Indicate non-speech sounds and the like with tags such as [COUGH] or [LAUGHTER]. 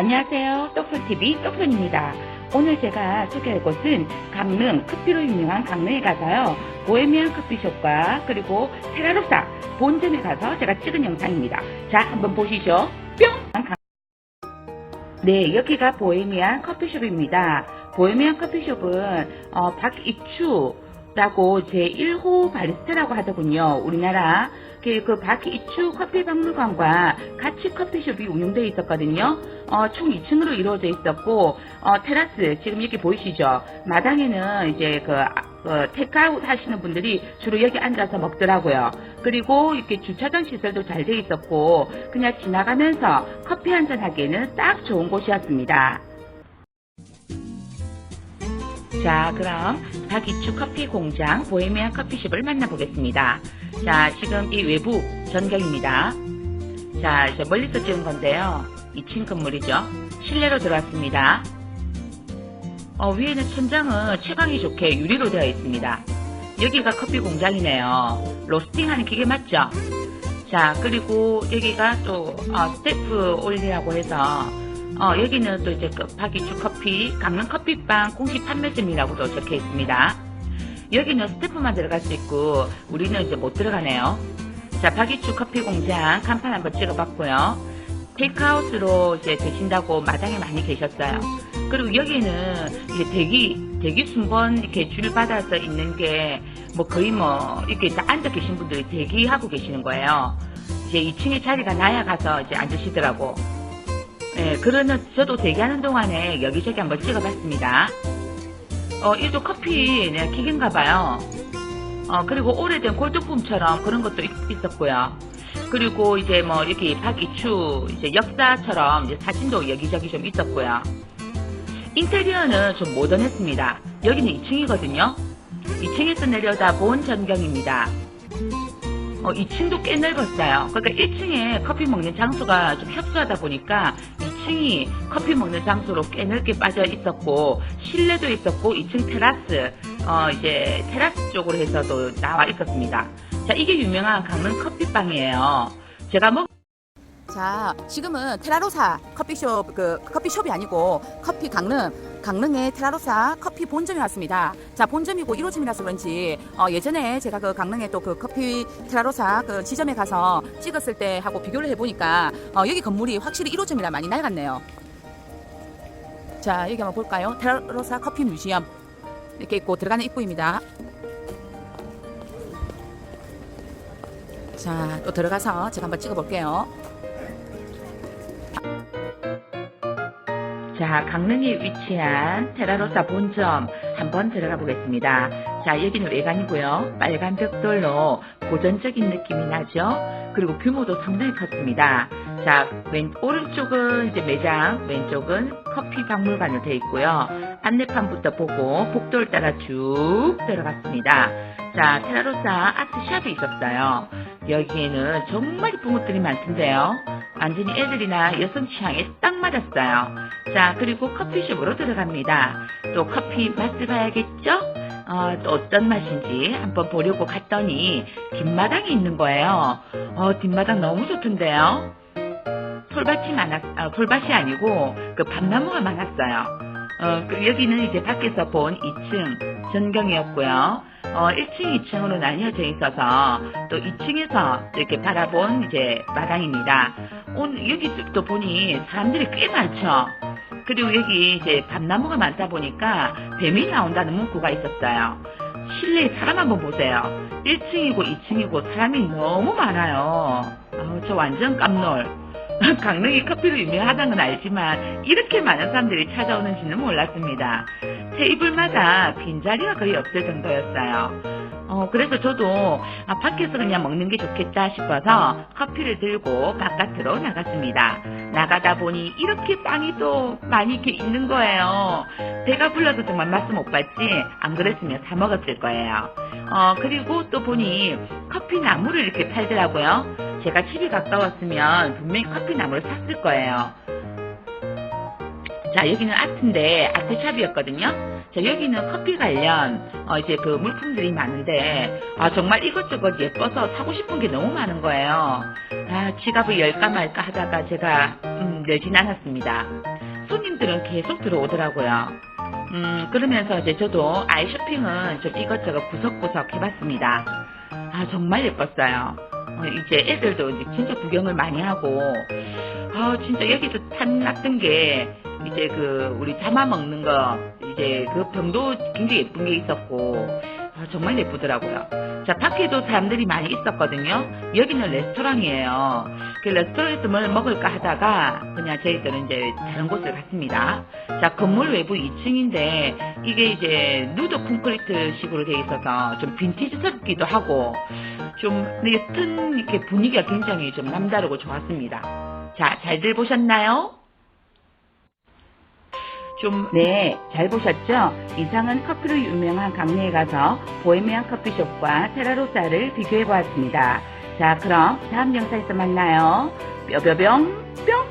안녕하세요. 똑손TV 똑손입니다. 오늘 제가 소개할 곳은 강릉 커피로 유명한 강릉에 가서요. 보헤미안 커피숍과 그리고 테라로사 본점에 가서 제가 찍은 영상입니다. 자, 한번 보시죠. 뿅! 네, 여기가 보헤미안 커피숍입니다. 보헤미안 커피숍은 어, 박이추 라고 제1호 바리스타라고 하더군요. 우리나라 그, 그 박이추 커피 박물관과 같이 커피숍이 운영되어 있었거든요. 어, 총 2층으로 이루어져 있었고 어, 테라스 지금 여기 보이시죠? 마당에는 이제 그 어, 테이크아웃 하시는 분들이 주로 여기 앉아서 먹더라고요. 그리고 이렇게 주차장 시설도 잘 돼 있었고 그냥 지나가면서 커피 한 잔 하기에는 딱 좋은 곳이었습니다. 자, 그럼 박이추 커피 공장 보헤미안 커피숍을 만나보겠습니다. 자, 지금 이 외부 전경입니다. 자, 이제 멀리서 찍은 건데요. 2층 건물이죠. 실내로 들어왔습니다. 어, 위에는 천장은 채광이 좋게 유리로 되어 있습니다. 여기가 커피 공장이네요. 로스팅하는 기계 맞죠? 자, 그리고 여기가 또 어, 스태프 올리라고 해서 어, 여기는 또 이제 그 박이추 커피, 강릉 커피빵 공식 판매점이라고도 적혀 있습니다. 여기는 스태프만 들어갈 수 있고 우리는 이제 못 들어가네요. 자, 박이추 커피 공장 간판 한번 찍어봤고요. 테이크아웃으로 이제 드신다고 마당에 많이 계셨어요. 그리고 여기는 이제 대기, 대기 순번 이렇게 줄 받아서 있는 게 뭐 거의 뭐 이렇게 다 앉아 계신 분들이 대기하고 계시는 거예요. 이제 2층에 자리가 나야 가서 이제 앉으시더라고. 예, 그러는 저도 대기하는 동안에 여기저기 한번 찍어봤습니다. 어, 이도 커피 네, 기계인가 봐요. 어, 그리고 오래된 골드품처럼 그런 것도 있, 있었고요. 그리고 이제 뭐 이렇게 박이추 이제 역사처럼 이제 사진도 여기저기 좀 있었고요. 인테리어는 좀 모던했습니다. 여기는 2층이거든요. 2층에서 내려다 본 전경입니다. 어, 2층도 꽤 넓었어요. 그러니까 1층에 커피 먹는 장소가 좀 협소하다 보니까 2 층이 커피 먹는 장소로 꽤 넓게 빠져 있었고 실내도 있었고 2층 테라스 어, 이제 테라스 쪽으로 해서도 나와 있었습니다. 자, 이게 유명한 강릉 커피빵이에요. 제가 먹 자, 지금은 테라로사 커피숍 그 커피숍이 아니고 커피 강릉 강릉의 테라로사 커피 본점에 왔습니다. 자, 본점이고 1호점이라서 그런지 어, 예전에 제가 그 강릉에 또 그 커피 테라로사 그 지점에 가서 찍었을 때 하고 비교를 해보니까 어, 여기 건물이 확실히 1호점이라 많이 낡았네요. 자, 여기 한번 볼까요? 테라로사 커피 뮤지엄 이렇게 있고 들어가는 입구입니다. 자, 또 들어가서 제가 한번 찍어볼게요. 자, 강릉에 위치한 테라로사 본점 한번 들어가 보겠습니다. 자, 여기는 외관이고요. 빨간 벽돌로 고전적인 느낌이 나죠? 그리고 규모도 상당히 컸습니다. 자, 왼, 오른쪽은 이제 매장, 왼쪽은 커피 박물관으로 되어 있고요. 안내판부터 보고 복도를 따라 쭉 들어갔습니다. 자, 테라로사 아트샵이 있었어요. 여기에는 정말 이쁜 것들이 많던데요. 완전히 애들이나 여성 취향에 딱 맞았어요. 자, 그리고 커피숍으로 들어갑니다. 또 커피 맛을 봐야겠죠? 어, 또 어떤 맛인지 한번 보려고 갔더니 뒷마당이 있는 거예요. 어, 뒷마당 너무 좋던데요? 풀밭이 많았, 어, 풀밭이 아니고 그 밤나무가 많았어요. 어, 그 여기는 이제 밖에서 본 2층 전경이었고요. 어, 1층, 2층으로 나뉘어져 있어서 또 2층에서 이렇게 바라본 이제 마당입니다. 오늘 여기 또 보니 사람들이 꽤 많죠. 그리고 여기 이제 밤나무가 많다 보니까 뱀이 나온다는 문구가 있었어요. 실내에 사람 한번 보세요. 1층이고 2층이고 사람이 너무 많아요. 아우, 저 완전 깜놀. [LAUGHS] 강릉이 커피로 유명하다는 건 알지만 이렇게 많은 사람들이 찾아오는지는 몰랐습니다. 테이블마다 빈자리가 거의 없을 정도였어요. 어, 그래서 저도 아, 밖에서 그냥 먹는 게 좋겠다 싶어서 커피를 들고 바깥으로 나갔습니다. 나가다 보니 이렇게 빵이 또 많이 이렇게 있는 거예요. 배가 불러도 정말 맛을 못 봤지 안 그랬으면 사 먹었을 거예요. 어, 그리고 또 보니 커피 나무를 이렇게 팔더라고요. 제가 집이 가까웠으면 분명히 커피 나무를 샀을 거예요. 자, 여기는 아트인데 아트샵이었거든요. 자, 여기는 커피 관련 어, 이제 그 물품들이 많은데 아 정말 이것저것 예뻐서 사고 싶은 게 너무 많은 거예요. 아 지갑을 열까 말까 하다가 제가 음, 열진 않았습니다. 손님들은 계속 들어오더라고요. 음, 그러면서 이제 저도 아이쇼핑은 좀 이것저것 구석구석 해봤습니다. 아, 정말 예뻤어요. 어, 이제 애들도 이제 진짜 구경을 많이 하고, 아, 진짜 여기도 탐났던 게, 이제 그, 우리 담아 먹는 거, 이제 그 병도 굉장히 예쁜 게 있었고, 아, 정말 예쁘더라고요. 자, 밖에도 사람들이 많이 있었거든요. 여기는 레스토랑이에요. 그 레스토랑에서 뭘 먹을까 하다가 그냥 저희들은 이제 다른 곳을 갔습니다. 자, 건물 외부 2층인데 이게 이제 누드 콘크리트 식으로 되어 있어서 좀 빈티지스럽기도 하고 좀 여튼 이렇게 분위기가 굉장히 좀 남다르고 좋았습니다. 자, 잘들 보셨나요? 좀, 네, 잘 보셨죠? 이상은 커피로 유명한 강내에 가서 보헤미안 커피숍과 테라로사를 비교해 보았습니다. 자, 그럼 다음 영상에서 만나요. 뼈뼈병, 뿅!